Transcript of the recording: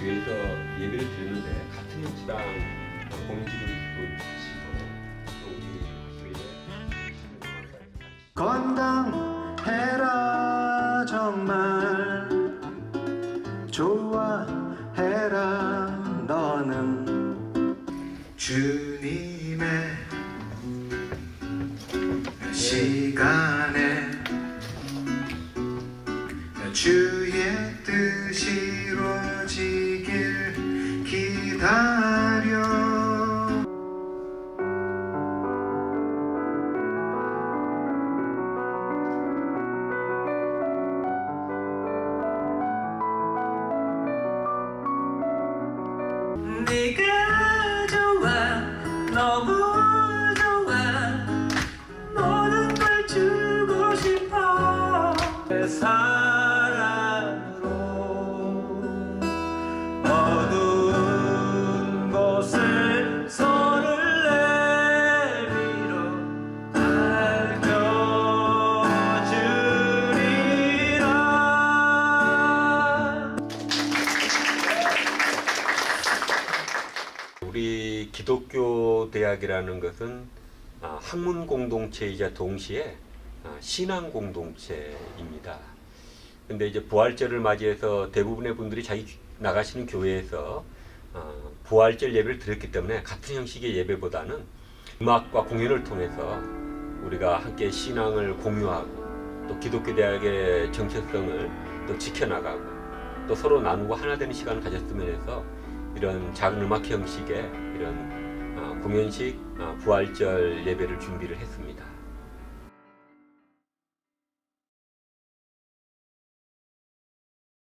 교회에서 예배를 드렸는데 같은 우리 교회에 건강해라 정말. 좋아해라 너는. 주 님의 시간에 주의 뜻이 이루어지길 기다려. 좋아 모든 걸 주고 싶어. 내사 우리 기독교 대학이라는 것은 아, 학문 공동체이자 동시에 아, 신앙 공동체입니다. 근데 이제 부활절을 맞이해서 대부분의 분들이 자기 나가시는 교회에서 아, 부활절 예배를 드렸기 때문에 같은 형식의 예배보다는 음악과 공연을 통해서 우리가 함께 신앙을 공유하고 또 기독교 대학의 정체성을 또 지켜나가고 또 서로 나누고 하나 되는 시간을 가졌으면 해서 이런 작은 음악 형식의 이런 어, 공연식 어, 부활절 예배를 준비를 했습니다.